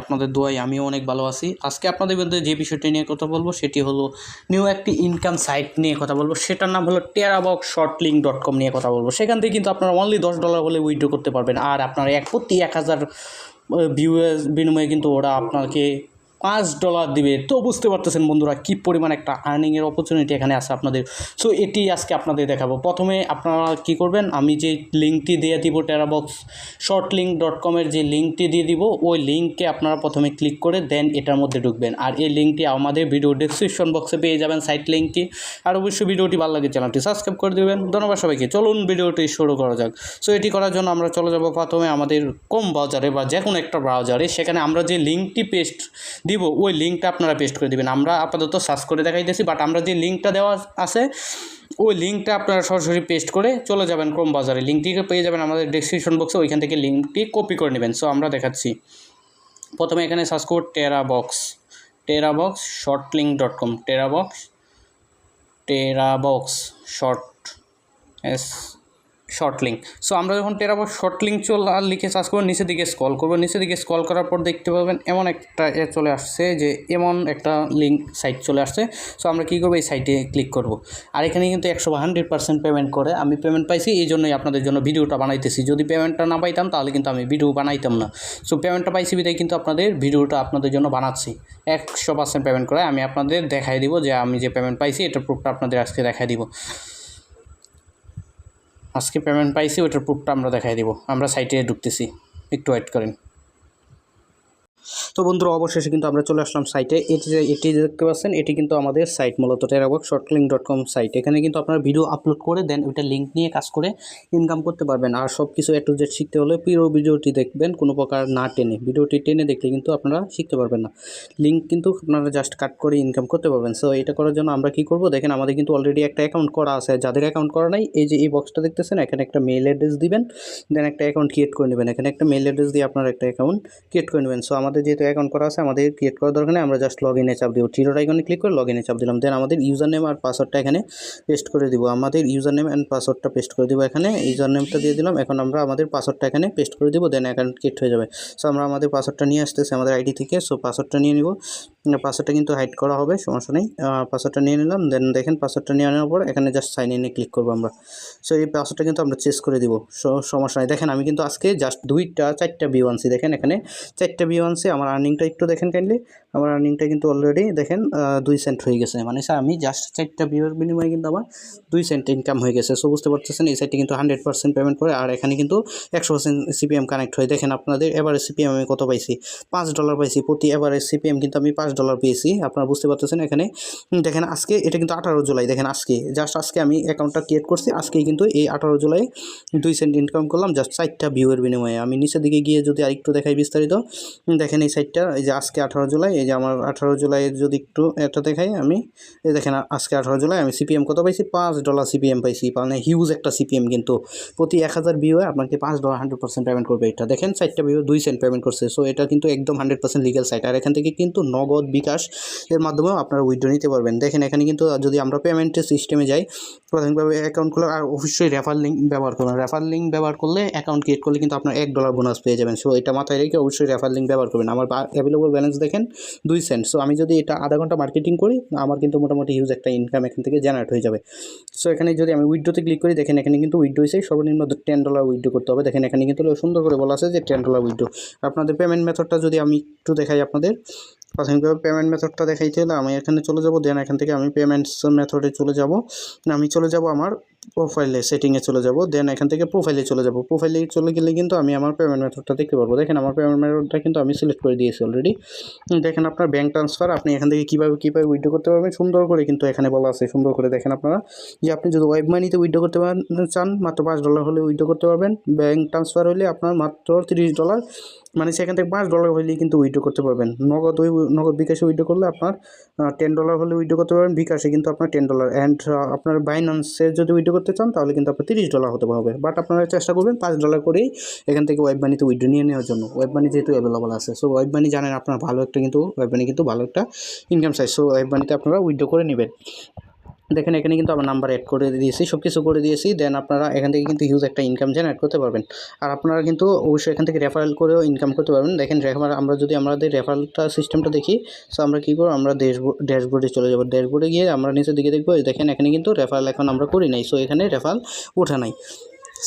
আপনাদের দোয়াই আমিও অনেক ভালো আছি। আজকে আপনাদের মধ্যে যে বিষয়টি নিয়ে কথা বলব, সেটি হলো নিউ একটি ইনকাম সাইট নিয়ে কথা বলব। সেটার নাম হলো Terabox short link dot com নিয়ে কথা বলব। সেখান থেকে কিন্তু আপনারা অনলি দশ ডলার হলে উইথড্র করতে পারবেন। আর আপনারা এক প্রতি এক হাজার ভিউয়ের বিনিময়ে কিন্তু ওরা আপনাকে পাঁচ ডলার দিবে। তো বুঝতে পারতেছেন বন্ধুরা কী পরিমাণ একটা আর্নিংয়ের অপরচুনিটি এখানে আছে আপনাদের। সো এটি আজকে আপনাদের দেখাবো। প্রথমে আপনারা কি করবেন, আমি যে লিঙ্কটি দিয়ে দিব টেরাবক্স শর্ট লিঙ্ক ডট কমের যে লিঙ্কটি দিয়ে দিব, ওই লিঙ্কে আপনারা প্রথমে ক্লিক করে দেন এটার মধ্যে ঢুকবেন। আর এই লিঙ্কটি আমাদের ভিডিও ডেসক্রিপশন বক্সে পেয়ে যাবেন সাইট লিঙ্কটি আর অবশ্যই ভিডিওটি ভালো লাগে চ্যানেলটি সাবস্ক্রাইব করে দেবেন। ধন্যবাদ সবাইকে। চলুন ভিডিওটি শুরু করা যাক। সো এটি করার জন্য আমরা চলে যাব প্রথমে আমাদের কম ব্রাউজারে বা যে কোনো একটা ব্রাউজারে সেখানে আমরা যে লিঙ্কটি পেস্ট দিব, ওই লিঙ্কটা আপনারা পেস্ট করে দেবেন। আমরা আপাতত সার্চ করে দেখাইতেছি বাট আমরা যে লিঙ্কটা দেওয়া আছে, ওই লিঙ্কটা আপনারা সরাসরি পেস্ট করে চলে যাবেন ক্রোম বাজারে। লিঙ্কটিকে পেয়ে যাবেন আমাদের ডেসক্রিপশন বক্সে ওইখান থেকে লিঙ্কটি কপি করে নেবেন। সো আমরা দেখাচ্ছি। প্রথমে এখানে সার্চ করব Terabox Terabox short link dot com Terabox Terabox short S short link so আমরা যখন টেরাবক্স শর্ট লিঙ্ক চল আর লিখে সার্চ করব, নিচের দিকে স্কল করব। নিচের দিকে স্কল করার পর দেখতে পাবেন এমন একটা এ চলে আসছে যে এমন একটা লিঙ্ক সাইট চলে আসছে। সো আমরা কী করব? এই সাইটে ক্লিক করব। আর এখানে কিন্তু একশো হান্ড্রেড পার্সেন্ট পেমেন্ট করে। আমি পেমেন্ট পাইছি, এই জন্যই আপনাদের জন্য ভিডিওটা বানাইতেছি। যদি পেমেন্টটা না পাইতাম, তাহলে কিন্তু আমি ভিডিও বানাইতাম না। সো পেমেন্টটা পাইছি বিদায় কিন্তু আপনাদের ভিডিওটা আপনাদের জন্য বানাচ্ছি। একশো পার্সেন্ট পেমেন্ট করে আমি আপনাদের দেখাই দিব যে আমি যে পেমেন্ট পাইছি এটা প্রুফটা আপনাদের আজকে দেখাই দিব। আজকে পেমেন্ট পাইছি ওইটার প্রুফটা আমরা দেখাই দিব। আমরা সাইটে ঢুকতেছি। একটু ওয়েট করেন। তো বন্ধুরা, অবশেষে কিন্তু আমরা চলে আসলাম সাইটে। এটি যে- এটি দেখতে পাচ্ছেন, এটি কিন্তু আমাদের সাইট মূলত টেরাবক শর্টলিঙ্ক ডট কম সাইট। এখানে কিন্তু আপনারা ভিডিও আপলোড করে দেন, ওইটা লিঙ্ক নিয়ে কাজ করে ইনকাম করতে পারবেন। আর সব কিছু টু জেড শিখতে হলে পুরো ভিডিওটি দেখবেন, কোনো প্রকার না টেনে। ভিডিওটি টেনে দেখলে কিন্তু আপনারা শিখতে পারবেন না। লিঙ্ক কিন্তু আপনারা জাস্ট কাট করে ইনকাম করতে পারবেন। সো এটা করার জন্য আমরা কি করব? দেখেন, আমাদের কিন্তু অলরেডি একটা অ্যাকাউন্ট করা আছে। যাদের অ্যাকাউন্ট করা নাই, এই যে এই বক্সটা দেখতেছেন, এখানে একটা মেল অ্যাড্রেস দিবেন দেন একটা অ্যাকাউন্ট ক্রিয়েট করে নেবেন। এখানে একটা মেল অ্যাড্রেস দিয়ে আপনার একটা অ্যাকাউন্ট ক্রিয়েট করে নেবেন। সো আমাদের যেহেতু অ্যাকাউন্ট করা আছে, আমাদের ক্রিয়েট করার দরকার নেই, আমরা জাস্ট লগ ইনে চাপ দিব। টিরোর আইকনে ক্লিক করে লগ ইনে চাপ দিলাম। দেন আমাদের ইউজার নেম আর পাসওয়ার্ডটা এখানে পেস্ট করে দিব। আমাদের ইউজার নেম অ্যান্ড পাসওয়ার্ডটা পেস্ট করে দিব এখানে। ইউজার নেমটা দিয়ে দিলাম। এখন আমরা আমাদের পাসওয়ার্ডটা এখানে পেস্ট করে দিব দেন অ্যাকাউন্ট ক্রিয়েট হয়ে যাবে। সো আমরা আমাদের পাসওয়ার্ডটা নিয়ে আসতেছি আমাদের আইডি থেকে। সো পাসওয়ার্ডটা নিয়ে নিব। পাসওয়ার্ডটা কিন্তু হাইড করা হবে, সমস্যা নেই। পাসওয়ার্ডটা নিয়ে নিলাম। দেন দেখেন পাসওয়ার্ডটা নিয়ে আনার পর এখানে জাস্ট সাইন ইনে ক্লিক করব আমরা। সো এই পাসওয়ার্ডটা কিন্তু আমরা চেস করে দিব। সো সমস্যা নেই। দেখেন, আমি কিন্তু আজকে জাস্ট দুইটা, চারটা ভিউ দেখেন, এখানে চারটা ভিউ আমার আর্নিংটা একটু দেখেন কাইন্ডলি আমার আর্নিংটা কিন্তু অলরেডি দেখেন দুই সেন্ট হয়ে গেছে। মানে স্যার আমি জাস্ট চারটা ভিউর বিনিময়ে কিন্তু আমার দুই সেন্ট ইনকাম হয়ে গেছে। সো বুঝতে পারতেছেন এই সাইটে কিন্তু হান্ড্রেড পার্সেন্ট পেমেন্ট করে আর এখানে কিন্তু একশো পার্সেন্ট সিপিএম কানেক্ট হয়ে। দেখেন আপনাদের এবারে সিপিএম আমি কত পাইছি? পাঁচ ডলার পাইছি। প্রতি এবারে সিপিএম কিন্তু আমি পাঁচ ডলার পেয়েছি। আপনারা বুঝতে পারতেছেন এখানে। দেখেন আজকে এটা কিন্তু আঠারো জুলাই দেখেন আজকে। জাস্ট আজকে আমি অ্যাকাউন্টটা ক্রিয়েট করছি আজকে কিন্তু এই আঠারো জুলাই দুই সেন্ট ইনকাম করলাম জাস্ট চারটা ভিউয়ের বিনিময়ে। আমি নিচের দিকে গিয়ে যদি আরেকটু দেখাই বিস্তারিত হুম, দেখেন এই সাইটটা এই যে আজকে আঠারো জুলাই, এই যে আমার আঠারো জুলাইয়ের যদি একটু এটা দেখাই আমি, এই দেখেন আজকে আঠারো জুলাই আমি সিপিএম কত পাইছি? পাঁচ ডলার সিপিএম পাইছি। মানে হিউজ একটা সিপিএম কিন্তু প্রতি এক হাজার ভিউয়ে আপনাকে পাঁচ ডলার হান্ড্রেড পার্সেন্ট পেমেন্ট করবে এটা। দেখেন সাইটটা ভিউ দুই সেন্ট পেমেন্ট করছে। সো এটা কিন্তু একদম হান্ড্রেড পার্সেন্ট লিগাল সাইট আর এখান থেকে কিন্তু নগদ বিকাশ এর মাধ্যমেও আপনারা উইথড্র নিতে পারবেন। দেখেন এখানে কিন্তু যদি আমরা পেমেন্টের সিস্টেমে যাই, প্রাথমিকভাবে অ্যাকাউন্ট খোলা আর অবশ্যই রেফার লিঙ্ক ব্যবহার করবেন রেফার লিঙ্ক ব্যবহার করলে অ্যাকাউন্ট ক্রিয়েট করলে কিন্তু আপনার এক ডলার বোনাস পেয়ে যাবেন। সো এটা মাথায় রেখে অবশ্যই রেফার লিঙ্ক ব্যবহার করবেন। আমার অ্যাভেলেবল ব্যালেন্স দেখেন দুই সেন্ট সো আমি যদি এটা আধা ঘণ্টা মার্কেটিং করি, আমার কিন্তু মোটামুটি হিউজ একটা ইনকাম এখান থেকে জেনারেট হয়ে যাবে। সো এখানে যদি আমি উইড্রোতে ক্লিক করি, দেখেন এখানে কিন্তু উইড্রো হিসেবে সর্বনিম্ন টেন ডলার উইড্রো করতে হবে। দেখেন এখানে কিন্তু সুন্দর করে বলা আছে যে টেন ডলার উইড্রো আপনাদের পেমেন্ট মেথডটা যদি আমি একটু দেখাই আপনাদের। প্রাথমিকভাবে পেমেন্ট মেথডটা দেখাইতে হলে আমি এখানে চলে যাব দেন এখান থেকে আমি পেমেন্টস মেথডে চলে যাব। আমি চলে যাব আমার প্রোফাইলে সেটিংয়ে চলে যাব দেন এখান থেকে প্রোফাইলে চলে যাব। প্রোফাইলে চলে গেলে কিন্তু আমি আমার পেমেন্ট মেথডটা দেখতে পারব। দেখেন আমার পেমেন্ট মেথডটা কিন্তু আমি সিলেক্ট করে দিয়েছি অলরেডি দেখেন আপনার ব্যাঙ্ক ট্রান্সফার আপনি এখান থেকে কীভাবে কীভাবে উইথড্র করতে পারবেন সুন্দর করে কিন্তু এখানে বলা আছে, সুন্দর করে দেখেন আপনারা। যে আপনি যদি ওয়েব মানিতে উইথড্র করতে চান, মাত্র পাঁচ ডলার হলে উইড্রো করতে পারবেন। ব্যাঙ্ক ট্রান্সফার হলে আপনার মাত্র তিরিশ ডলার মানে সেখান থেকে পাঁচ ডলার হলেই কিন্তু উইথড্র করতে পারবেন। নগদ ওই নগদ বিকাশে উইড্রো করলে আপনার টেন ডলার হলে উইড্রো করতে পারবেন। বিকাশে কিন্তু আপনার টেন ডলার অ্যান্ড আপনার বাইন্যান্সে যদি উইড্রো করতে চান, তাহলে কিন্তু আপনার তিরিশ ডলার হতে হবে। বাট আপনারা চেষ্টা করবেন পাঁচ ডলার করেই এখান থেকে ওয়েব মানিতে উইড্রো নিয়ে নেওয়ার জন্য। ওয়েব মানি যেহেতু অ্যাভেলেবল আছে। সো ওয়েব মানি জানেন আপনার ভালো একটা কিন্তু ওয়েব মানি কিন্তু ভালো একটা ইনকাম সাইজ সো ওয়েব মানিতে আপনারা উইড্রো করে নেবেন। দেখেন, এখানে কিন্তু আমার নাম্বার অ্যাড করে দিয়েছি সব কিছু করে দিয়েছি দেন আপনারা এখান থেকে কিন্তু হিউজ একটা ইনকাম জেনারেট করতে পারবেন। আর আপনারা কিন্তু অবশ্যই এখান থেকে রেফারেল করেও ইনকাম করতে পারবেন। দেখেন আমরা যদি আমাদের রেফারেলটা সিস্টেমটা দেখি সো আমরা কী করব? আমরা ড্যাশবোর্ডে চলে যাব। ড্যাশবোর্ডে গিয়ে আমরা নিচের দিকে দেখব, দেখেন, এখানে কিন্তু রেফারেল এখন আমরা করি নাই সো এখানে রেফারেল ওঠা নাই।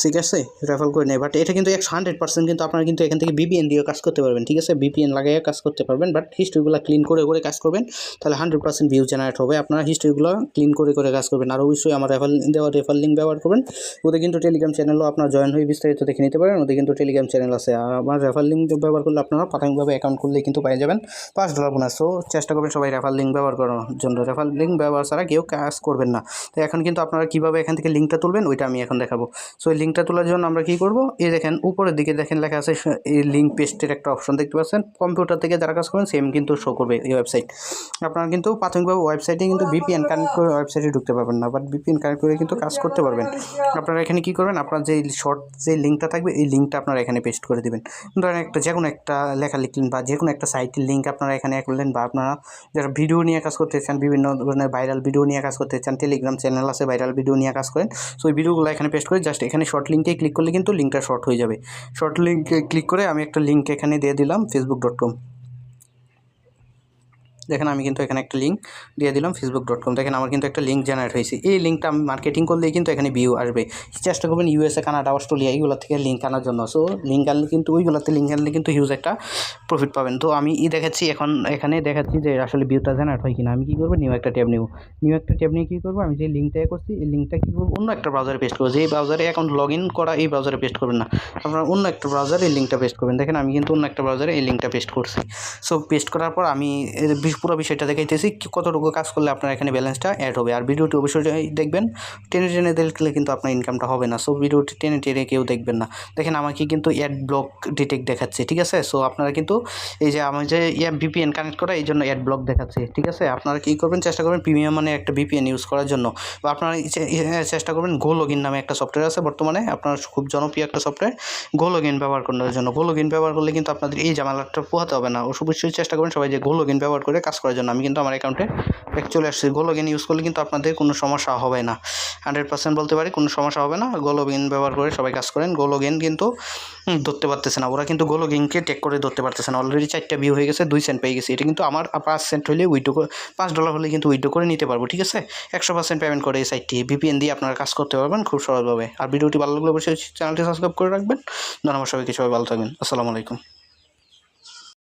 ঠিক আছে রেফার করে নেই বাট এটা কিন্তু একশো হান্ড্রেড পার্সেন্ট কিন্তু আপনারা কিন্তু এখান থেকে বিপিএন দিয়ে কাজ করতে পারবেন, ঠিক আছে? বিপিএন লাগিয়ে কাজ করতে পারবেন বাট হিস্ট্রিগুলো ক্লিন করে করে কাজ করবেন, তাহলে হান্ড্রেড পার্সেন্ট ভিউ জেনারেট হবে। আপনারা হিস্ট্রিগুলো ক্লিন করে করে কাজ করবেন। আর অবশ্যই আমার রেফার দেওয়া রেফার লিঙ্ক ব্যবহার করবেন। ওদের কিন্তু টেলিগ্রাম চ্যানেলও আপনার জয়েন হয়ে বিস্তারিত দেখে নিতে পারেন। ওদের কিন্তু টেলিগ্রাম চ্যানেল আছে। আর আমার রেফার লিঙ্ক ব্যবহার করলে আপনারা প্রাথমিকভাবে অ্যাকাউন্ট করলে কিন্তু পেয়ে যাবেন। পাঁচ ডলার বোনাস সো চেষ্টা করবেন সবাই রেফার লিঙ্ক ব্যবহার করার জন্য। রেফার লিঙ্ক ব্যবহার ছাড়া কেউ কাজ করবেন না। তো এখন কিন্তু আপনারা কীভাবে এখান থেকে লিঙ্কটা তুলবেন, ওইটা আমি এখন দেখাবো। সো লিঙ্কটা তোলার জন্য আমরা কী করব? এই দেখেন, উপরের দিকে দেখেন লেখা আছে, এই লিঙ্ক পেস্টের একটা অপশন দেখতে পাচ্ছেন। কম্পিউটার থেকে যারা কাজ করবেন সেম কিন্তু শো করবে এই ওয়েবসাইট আপনারা কিন্তু প্রাথমিকভাবে ওয়েবসাইটে কিন্তু ভিপিএন কানেক্ট করে ওয়েবসাইটে ঢুকতে পারবেন না বাট ভিপিএন কানেক্ট করে কিন্তু কাজ করতে পারবেন। আপনারা এখানে কী করবেন? আপনার যে শর্ট যে লিঙ্কটা থাকবে, এই লিঙ্কটা আপনারা এখানে পেস্ট করে দেবেন। ধরেন একটা, যে কোনো একটা লেখা লিখলেন বা যে কোনো একটা সাইটের লিঙ্ক আপনারা এখানে করলেন বা আপনারা যারা ভিডিও নিয়ে কাজ করতে চান, বিভিন্ন ধরনের ভাইরাল ভিডিও নিয়ে কাজ করতে চান টেলিগ্রাম চ্যানেল আছে ভাইরাল ভিডিও নিয়ে কাজ করেন। সো ওই ভিডিওগুলো এখানে পেস্ট করে জাস্ট এখানে শর্ট লিঙ্কে ক্লিক করলে কিন্তু লিঙ্কটা শর্ট হয়ে যাবে। শর্ট লিঙ্কে ক্লিক করে আমি একটা লিঙ্ক এখানে দিয়ে দিলাম ফেসবুক ডট কম দেখেন আমি কিন্তু এখানে একটা লিঙ্ক দিয়ে দিলাম ফেসবুক ডট কম দেখেন আমার কিন্তু একটা লিঙ্ক জেনারেট হয়েছে। এই লিঙ্কটা আমি মার্কেটিং করলেই কিন্তু এখানে ভিউ আসবে। চেষ্টা করবেন ইউএসএ কানাডা অস্ট্রেলিয়া এইগুলো থেকে লিঙ্ক আনার জন্য। সো লিঙ্ক আনলে কিন্তু, ওইগুলোতে লিঙ্ক আনলে কিন্তু হিউজ একটা প্রফিট পাবেন। তো আমি ই দেখাচ্ছি এখন, এখানে দেখাচ্ছি যে আসলে ভিউটা জেনারেট হয় কিনা। আমি কী করব? নিউ একটা ট্যাব নিব। নিউ একটা ট্যাব নিয়ে কী করব? আমি যে লিঙ্কটা করছি, এই লিঙ্কটা কী করব? অন্য একটা ব্রাউজারে পেস্ট করব। যেই ব্রাউজারে এখন লগ ইন করা, এই ব্রাউজারে পেস্ট করবেন না। আপনারা অন্য একটা ব্রাউজারে এই লিঙ্কটা পেস্ট করবেন। দেখেন আমি কিন্তু অন্য একটা ব্রাউজারে এই লিঙ্কটা পেস্ট করছি। সো পেস্ট করার পর আমি পুরো বিষয়টা দেখাইতেছি কতটুকু কাজ করলে আপনার এখানে ব্যালেন্সটা অ্যাড হবে। আর ভিডিওটি অবশ্যই দেখবেন, টেনে টেনে দেখলে কিন্তু আপনার ইনকামটা হবে না। সো ভিডিওটি টেনে টেনে কেউ দেখবেন না। দেখেন, আমাকে কিন্তু অ্যাড ব্লক ডিটেক্ট দেখাচ্ছে, ঠিক আছে? সো আপনারা কিন্তু এই যে আমার যে ইয়া ভিপিএন কানেক্ট করা, এই জন্য অ্যাড ব্লক দেখাচ্ছে, ঠিক আছে? আপনারা কী করবেন, চেষ্টা করবেন প্রিমিয়াম মানে একটা ভিপিএন ইউজ করার জন্য। বা আপনারা চেষ্টা করবেন গো লগিন নামে একটা সফটওয়্যার আছে বর্তমানে, আপনার খুব জনপ্রিয় একটা সফটওয়্যার গো লগিন ব্যবহার করার জন্য। গো লগিন ব্যবহার করলে কিন্তু আপনাদের এই জামালাটা পোহাতে হবে না। অবশ্যই চেষ্টা করবেন সবাই যে গো লগিন ব্যবহার করে কাজ করার জন্য। আমি কিন্তু আমার অ্যাকাউন্টে চলে আসছি। গো লগিন ইউজ করলে কিন্তু আপনাদের কোনো সমস্যা হবে না। হান্ড্রেড পার্সেন্ট বলতে পারি, কোনো সমস্যা হবে না। গো লগিন ব্যবহার করে সবাই কাজ করেন। গো লগিন কিন্তু ধরতে পারতেছে না। ওরা কিন্তু গো লগিনকে টেক করে ধরতে পারতেছে না। অলরেডি চারটা ভিউ হয়ে গেছে, দুই সেন্ট পেয়ে গেছে। এটা কিন্তু আমার পাঁচ সেন্ট হলে উইডো পাঁচ ডলার হলে কিন্তু উইডো করে নিতে পারব, ঠিক আছে? একশো পার্সেন্ট পেমেন্ট করে এই সাইটটি ভিপিএন দিয়ে আপনারা কাজ করতে পারবেন খুব সহজভাবে। আর ভিডিওটি ভালো লাগলে অবশ্যই চ্যানেলটি সাবস্ক্রাইব করে রাখবেন। ধন্যবাদ সবাইকে। সবাই ভালো থাকবেন। আসসালামু আলাইকুম।